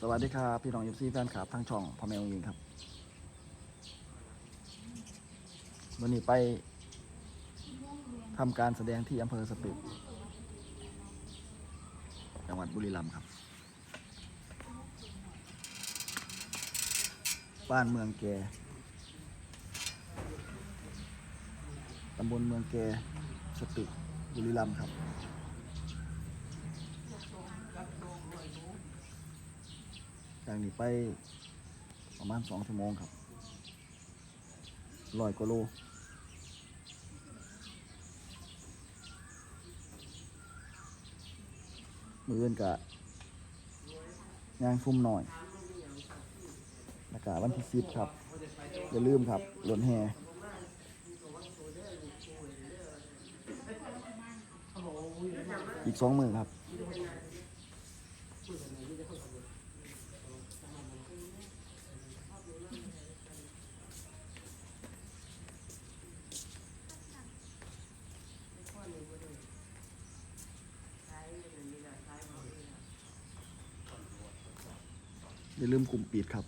สวัสดีครับพี่น้องยูซีแฟนคลับทางช่องพ่อแม่องยิงครับวันนี้ไปทำการแสดงที่อำเภอสตึกจังหวัดบุรีรัมย์ครับ บ้านเมืองแกตำบลเมืองแกสตึกบุรีรัมย์ครับ จากนี้ไปประมาณสองชั่วโมงครับร้อยกว่าโลมืออื่นกะยางฟุ่มหน่อยแล้วก็วันที่สิบครับ อย่าลืมครับหล่นแฮอีกสองหมือครับ อย่าลืมกลุ่มปิดครับ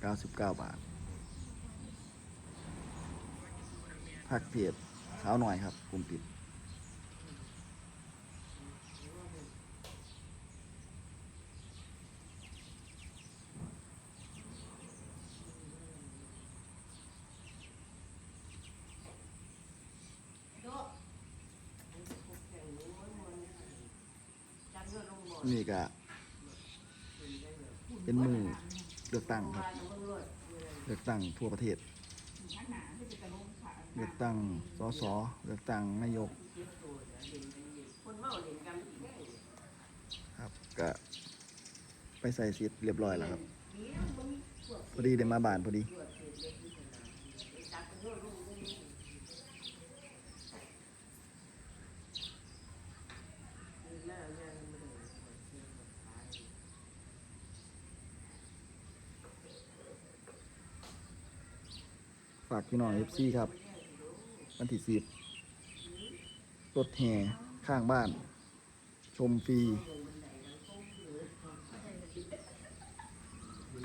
99 บาททักเพจเช้าหน่อยครับ กลุ่มปิด นี่ก็ เป็นมือเลือกตั้งครับ เลือกตั้งทั่วประเทศ เลือกตั้งสสเลือกตั้งนายกครับก็ไปใส่สิทธิ์เรียบร้อยแล้วครับ พอดีเดี๋ยวมาบ้านพอดี ฝากพี่น้องเอฟซีครับวันที่สิบรถแห่ข้างบ้าน ชมฟรี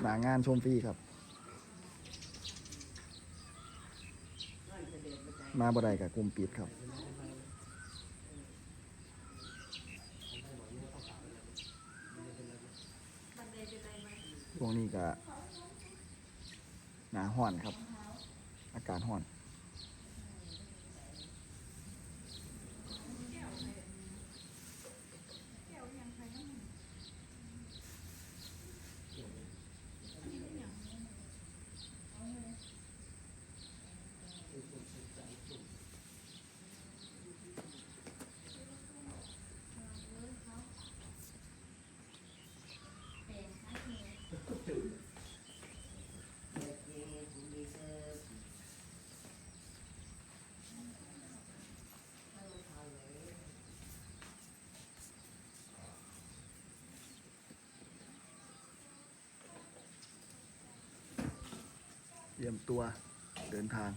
หนางานชมฟรีครับ มาบ่ได้กับกลุ่มปิดครับพวกนี้ก็หนาห้อนครับ อากาศห้อน เตรียมตัวเดินทาง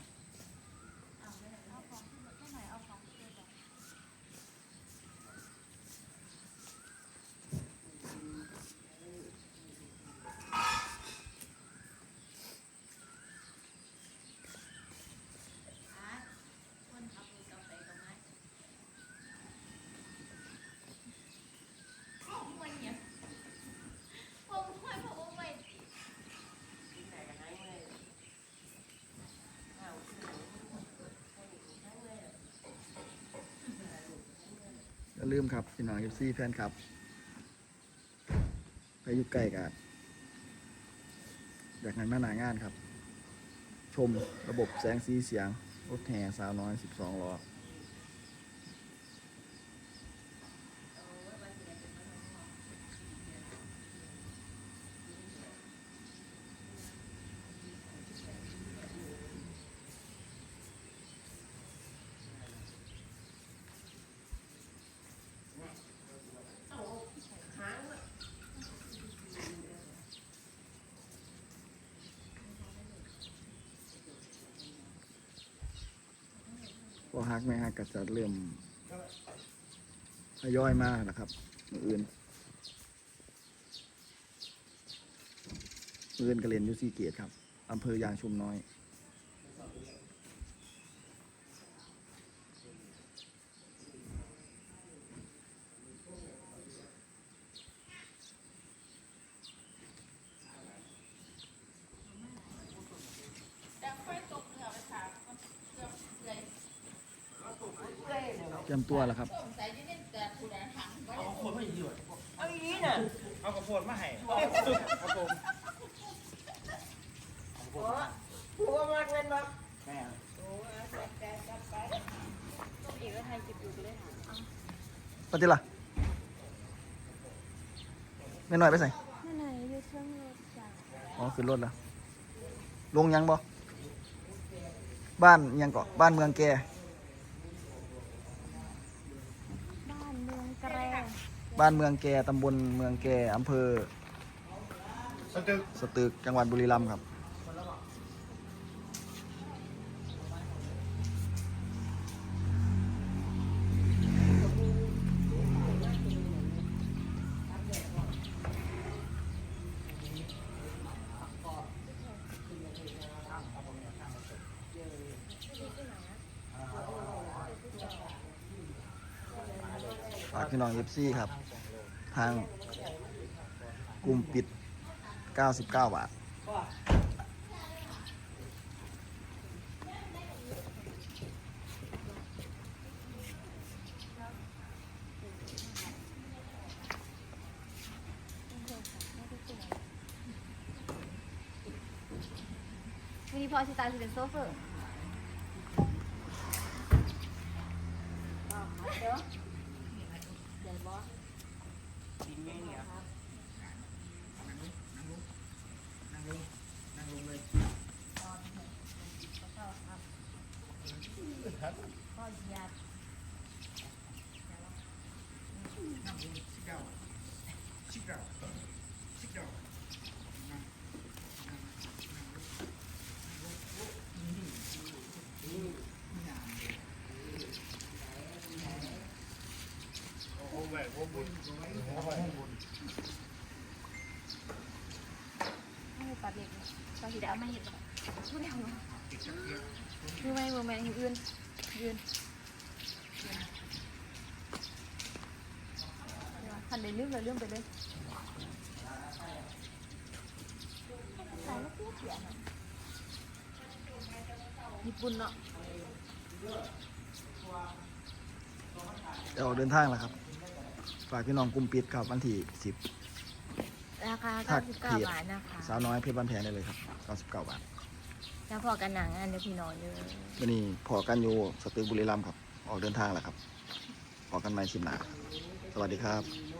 อย่าลืมครับพี่น้องเอฟซีแฟนครับ ไปอยู่ใกล้กันอยากงานมาหนางานครับ ชมระบบแสงสีเสียงรถแห่สาวน้อย 12ล้อ พ่อฮักแม่ฮักก็จะเริ่มทยอยมานะครับมืออื่นมืออื่นกระเลนยูซีเกตครับอำเภอยางชุมน้อย เตรียมตัวแล้วครับ เอาอีนี้น่ะเอากระโพดมาให้ครับผมหัวมากเล่นบ่แม่อีกแล้วไทยจิบอยู่เลยปฏิล่ะไม่น้อยไปใส่นั่นไหนอยู่เครื่องรถจ้ะอ๋อขึ้นรถแล้วลงยังบ่บ้านยังเกาะบ้านเมืองแก บ้านเมืองแกร บ้านเมืองแกตำบลเมืองแกอำเภอสตึก สตึกจังหวัดบุรีรัมย์ครับ ฝากพี่น้องเอฟซีครับ ทางกลุ่มปิด 99 บาทวันนี้พอชิตาสิเป็นโซเฟอร์เดี๋ยวเดี๋ยวบอส โอ้แหวนโอ้บุญให้ปัดเล็กตอนที่ได้เอามาเห็ดหรอพูดแล้วมั้งคือไม่มือแมนยืนยืน ทันได้ลืมเลยลืมไปเลยใส่แล้วเปรี้ยวเสียนะญี่ปุ่นเนาะเดี๋ยวออกเดินทางแล้วครับ ฝากพี่น้องกลุ่มปิดครับวันที่10ราคาถัก99เพียรบาทนะคะสาวน้อยเพชรบ้านแพงได้เลยครับ99บาทแล้วพอกันหนังอันเดียวพี่น้องเลยวันนี้พอกันอยู่สตึกบุรีรัมย์ครับ ออกเดินทางแล้วครับ ออกกันใหม่คลิปหน้าครับสวัสดีครับ